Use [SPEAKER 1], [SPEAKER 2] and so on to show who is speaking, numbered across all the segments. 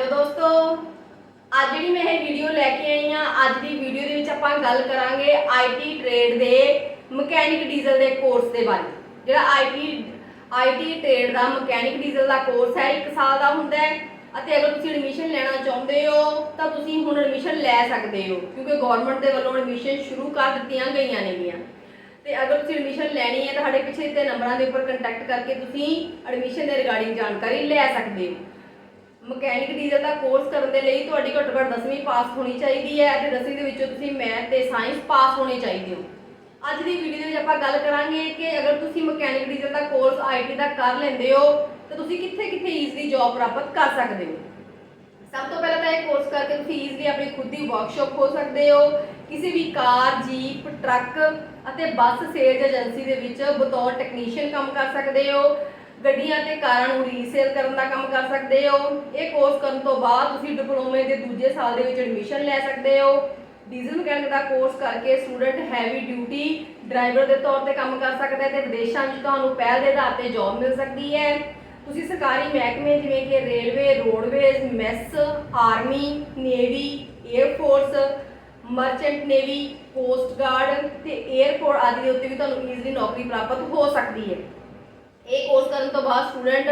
[SPEAKER 1] Hello ਦੋਸਤੋ, ਅੱਜ ਜਿਹੜੀ ਮੈਂ ਇਹ ਵੀਡੀਓ ਲੈ ਕੇ ਆਈ ਆ ਅੱਜ ਦੀ ਵੀਡੀਓ ਦੇ ਵਿੱਚ ਆਪਾਂ ਗੱਲ ਕਰਾਂਗੇ ਆਈਟੀ ਟ੍ਰੇਡ ਦੇ ਮਕੈਨਿਕ ਡੀਜ਼ਲ ਦੇ ਕੋਰਸ ਦੇ ਬਾਰੇ। ਜਿਹੜਾ ਆਈਟੀ ਆਈਟੀ ਟ੍ਰੇਡ ਦਾ ਮਕੈਨਿਕ ਡੀਜ਼ਲ ਦਾ ਕੋਰਸ ਹੈ 1 ਸਾਲ ਦਾ ਹੁੰਦਾ ਹੈ। ਅਤੇ ਅਗਰ ਤੁਸੀਂ ਐਡਮਿਸ਼ਨ ਲੈਣਾ ਚਾਹੁੰਦੇ ਹੋ, ਤਾਂ ਤੁਸੀਂ ਹੁਣ ਐਡਮਿਸ਼ਨ ਲੈ ਸਕਦੇ ਹੋ। ਕਿਉਂਕਿ ਗਵਰਨਮੈਂਟ ਦੇ ਵੱਲੋਂ ਐਡਮਿਸ਼ਨ ਸ਼ੁਰੂ ਕਰ ਦਿੱਤੀਆਂ ਗਈਆਂ ਨੇਗੀਆਂ। ਤੇ ਅਗਰ ਤੁਸੀਂ ਐਡਮਿਸ਼ਨ ਲੈਣੀ ਹੈ, ਤਾਂ ਸਾਡੇ ਪਿੱਛੇ ਦਿੱਤੇ ਨੰਬਰਾਂ ਦੇ ਉੱਪਰ ਕੰਟੈਕਟ ਕਰਕੇ ਤੁਸੀਂ ਐਡਮਿਸ਼ਨ ਦੇ ਰਿਗਾਰਡਿੰਗ ਜਾਣਕਾਰੀ ਲੈ ਸਕਦੇ ਹੋ। ਮਕੈਨਿਕ ਡੀਜ਼ਲ ਦਾ ਕੋਰਸ ਕਰਨ ਦੇ ਲਈ ਤੁਹਾਡੀ ਘੱਟੋ ਘੱਟ 10ਵੀਂ ਪਾਸ ਹੋਣੀ ਚਾਹੀਦੀ ਹੈ ਅਤੇ 10ਵੀਂ ਦੇ ਵਿੱਚੋਂ ਤੁਸੀਂ ਮੈਥ ਤੇ ਸਾਇੰਸ ਪਾਸ ਹੋਣੇ ਚਾਹੀਦੇ ਹੋ। ਅੱਜ ਦੀ ਵੀਡੀਓ ਦੇ ਵਿੱਚ ਆਪਾਂ ਗੱਲ ਕਰਾਂਗੇ ਕਿ ਅਗਰ ਤੁਸੀਂ ਮਕੈਨਿਕ ਡੀਜ਼ਲ ਦਾ ਕੋਰਸ ਆਈਟੀ ਦਾ ਕਰ ਲੈਂਦੇ ਹੋ, ਤਾਂ ਤੁਸੀਂ ਕਿੱਥੇ ਕਿੱਥੇ ਈਜ਼ਲੀ ਜੌਬ ਪ੍ਰਾਪਤ ਕਰ ਸਕਦੇ ਹੋ? ਸਭ ਤੋਂ ਪਹਿਲਾਂ ਤਾਂ ਇਹ ਕੋਰਸ ਕਰਕੇ ਤੁਸੀਂ ਈਜ਼ਲੀ ਆਪਣੀ ਖੁਦ ਦੀ ਵਰਕਸ਼ਾਪ ਖੋਲ ਸਕਦੇ ਹੋ। ਕਿਸੇ ਵੀ ਕਾਰ ਜੀਪ ਟਰੱਕ ਅਤੇ ਬੱਸ ਸੇਲਜ਼ ਏਜੰਸੀ ਦੇ ਵਿੱਚ ਬਤੌਰ ਟੈਕਨੀਸ਼ੀਅਨ ਕੰਮ ਕਰ ਸਕਦੇ ਹੋ। ਗੱਡੀਆਂ ਤੇ ਕਾਰਾਂ ਨੂੰ ਰੀਸੇਲ ਕਰਨ ਦਾ ਕੰਮ ਕਰ ਸਕਦੇ ਹੋ। ਇਹ ਕੋਰਸ ਕਰਨ ਤੋਂ ਬਾਅਦ ਤੁਸੀਂ ਡਿਪਲੋਮੇ ਦੇ ਦੂਜੇ ਸਾਲ ਦੇ ਵਿੱਚ ਐਡਮਿਸ਼ਨ ਲੈ ਸਕਦੇ ਹੋ। ਡੀਜ਼ਲ ਮਕੈਨਿਕ ਦਾ ਕੋਰਸ ਕਰਕੇ ਸਟੂਡੈਂਟ ਹੈਵੀ ਡਿਊਟੀ ਡਰਾਈਵਰ ਦੇ ਤੌਰ ਤੇ ਕੰਮ ਕਰ ਸਕਦਾ ਹੈ ਤੇ ਵਿਦੇਸ਼ਾਂ ਵਿੱਚ ਤੁਹਾਨੂੰ ਪਹਿਲ ਦੇ ਆਧਾਰ ਤੇ ਜੌਬ ਮਿਲ ਸਕਦੀ ਹੈ। ਤੁਸੀਂ ਸਰਕਾਰੀ ਮਹਿਕਮੇ ਜਿਵੇਂ ਕਿ railway roadways mess army navy air force merchant navy coast guard ਤੇ 에ਅਰਪੋਰਟ ਆਦਿ ਦੇ ਉੱਤੇ ਵੀ ਤੁਹਾਨੂੰ ਈਜ਼ਲੀ ਨੌਕਰੀ ਪ੍ਰਾਪਤ ਹੋ ਸਕਦੀ ਹੈ। ਇਹ ਕੋਰਸ ਕਰਨ ਤੋਂ ਬਾਅਦ ਸਟੂਡੈਂਟ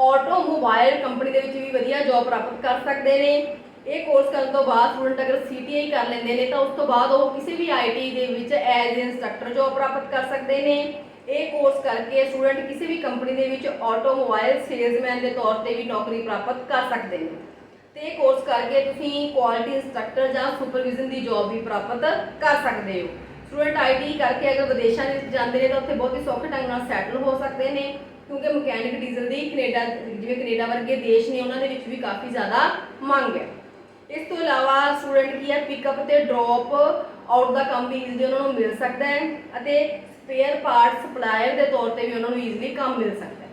[SPEAKER 1] ਆਟੋਮੋਬਾਈਲ ਕੰਪਨੀ ਦੇ ਵਿੱਚ ਵੀ ਵਧੀਆ ਜੌਬ ਪ੍ਰਾਪਤ ਕਰ ਸਕਦੇ ਨੇ। ਇਹ ਕੋਰਸ ਕਰਨ ਤੋਂ ਬਾਅਦ ਸਟੂਡੈਂਟ ਅਗਰ ਸੀਟੀਆਈ ਕਰ ਲੈਂਦੇ ਨੇ ਤਾਂ ਉਸ ਤੋਂ ਬਾਅਦ ਉਹ ਕਿਸੇ ਵੀ ਆਈਟੀ ਦੇ ਵਿੱਚ ਐਜ਼ ਇੰਸਟ੍ਰਕਟਰ ਜੌਬ ਪ੍ਰਾਪਤ ਕਰ ਸਕਦੇ ਨੇ। ਇਹ ਕੋਰਸ ਕਰਕੇ ਸਟੂਡੈਂਟ ਕਿਸੇ ਵੀ ਕੰਪਨੀ ਦੇ ਵਿੱਚ ਆਟੋਮੋਬਾਈਲ ਸੇਲਜ਼ਮੈਨ ਦੇ ਤੌਰ ਤੇ ਵੀ ਨੌਕਰੀ ਪ੍ਰਾਪਤ ਕਰ ਸਕਦੇ ਨੇ। ਤੇ ਇਹ ਕੋਰਸ ਕਰਕੇ ਤੁਸੀਂ ਕੁਆਲਿਟੀ ਇੰਸਟ੍ਰਕਟਰ ਜਾਂ ਸੁਪਰਵਿਜ਼ਨ ਦੀ ਜੌਬ ਵੀ ਪ੍ਰਾਪਤ ਕਰ ਸਕਦੇ ਹੋ। ਸਟੂਡੈਂਟ ਆਈਟੀ ਕਰਕੇ ਅਗਰ ਵਿਦੇਸ਼ਾਂ ਵਿੱਚ ਜਾਂਦੇ ਨੇ ਤਾਂ ਉੱਥੇ ਬਹੁਤ ਹੀ ਸੌਖੇ ਢੰਗ ਨਾਲ ਸੈਟਲ ਹੋ ਸਕਦੇ ਨੇ, ਕਿਉਂਕਿ ਮਕੈਨਿਕ ਡੀਜ਼ਲ ਦੀ ਕੈਨੇਡਾ, ਜਿਵੇਂ ਕੈਨੇਡਾ ਵਰਗੇ ਦੇਸ਼ ਨੇ ਉਹਨਾਂ ਦੇ ਵਿੱਚ ਵੀ ਕਾਫੀ ਜ਼ਿਆਦਾ ਮੰਗ ਹੈ। ਇਸ ਤੋਂ ਇਲਾਵਾ ਸਟੂਡੈਂਟ ਕੀ ਹੈ ਪਿਕਅਪ ਤੇ ਡ੍ਰੌਪ ਆਊਟ ਦਾ ਕੰਮ ਵੀ ਈਜ਼ਲੀ ਉਹਨਾਂ ਨੂੰ ਮਿਲ ਸਕਦਾ ਹੈ ਅਤੇ ਸਪੇਅਰ ਪਾਰਟ ਸਪਲਾਇਰ ਦੇ ਤੌਰ ਤੇ ਵੀ ਉਹਨਾਂ ਨੂੰ ਈਜ਼ੀਲੀ ਕੰਮ ਮਿਲ ਸਕਦਾ ਹੈ।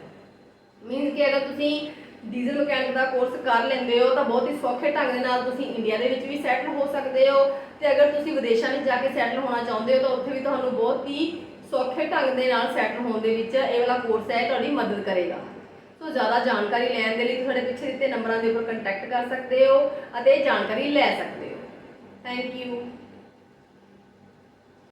[SPEAKER 1] ਮੀਨਸ ਕਿ ਅਗਰ ਤੁਸੀਂ ਡੀਜ਼ਲ ਮਕੈਨਿਕ ਦਾ ਕੋਰਸ ਕਰ ਲੈਂਦੇ ਹੋ ਤਾਂ ਬਹੁਤ ਹੀ ਸੌਖੇ ਢੰਗ ਦੇ ਨਾਲ ਤੁਸੀਂ ਇੰਡੀਆ ਦੇ ਵਿੱਚ ਵੀ ਸੈਟਲ ਹੋ ਸਕਦੇ ਹੋ ਤੇ ਅਗਰ ਤੁਸੀਂ ਵਿਦੇਸ਼ਾਂ ਵਿੱਚ ਜਾ ਕੇ ਸੈਟਲ ਹੋਣਾ ਚਾਹੁੰਦੇ ਹੋ ਤਾਂ ਉੱਥੇ ਵੀ ਤੁਹਾਨੂੰ ਬਹੁਤ ਹੀ ਸੌਖੇ ਢੰਗ ਦੇ ਨਾਲ ਸੈਟਲ ਹੋਣ ਦੇ ਵਿੱਚ ਇਹ ਵਾਲਾ ਕੋਰਸ ਹੈ, ਤੁਹਾਡੀ ਮਦਦ ਕਰੇਗਾ। ਸੋ ਜ਼ਿਆਦਾ ਜਾਣਕਾਰੀ ਲੈਣ ਦੇ ਲਈ ਤੁਹਾਡੇ ਪਿੱਛੇ ਦਿੱਤੇ ਨੰਬਰਾਂ ਦੇ ਉੱਪਰ ਕੰਟੈਕਟ ਕਰ ਸਕਦੇ ਹੋ ਅਤੇ ਜਾਣਕਾਰੀ ਲੈ ਸਕਦੇ ਹੋ। Thank you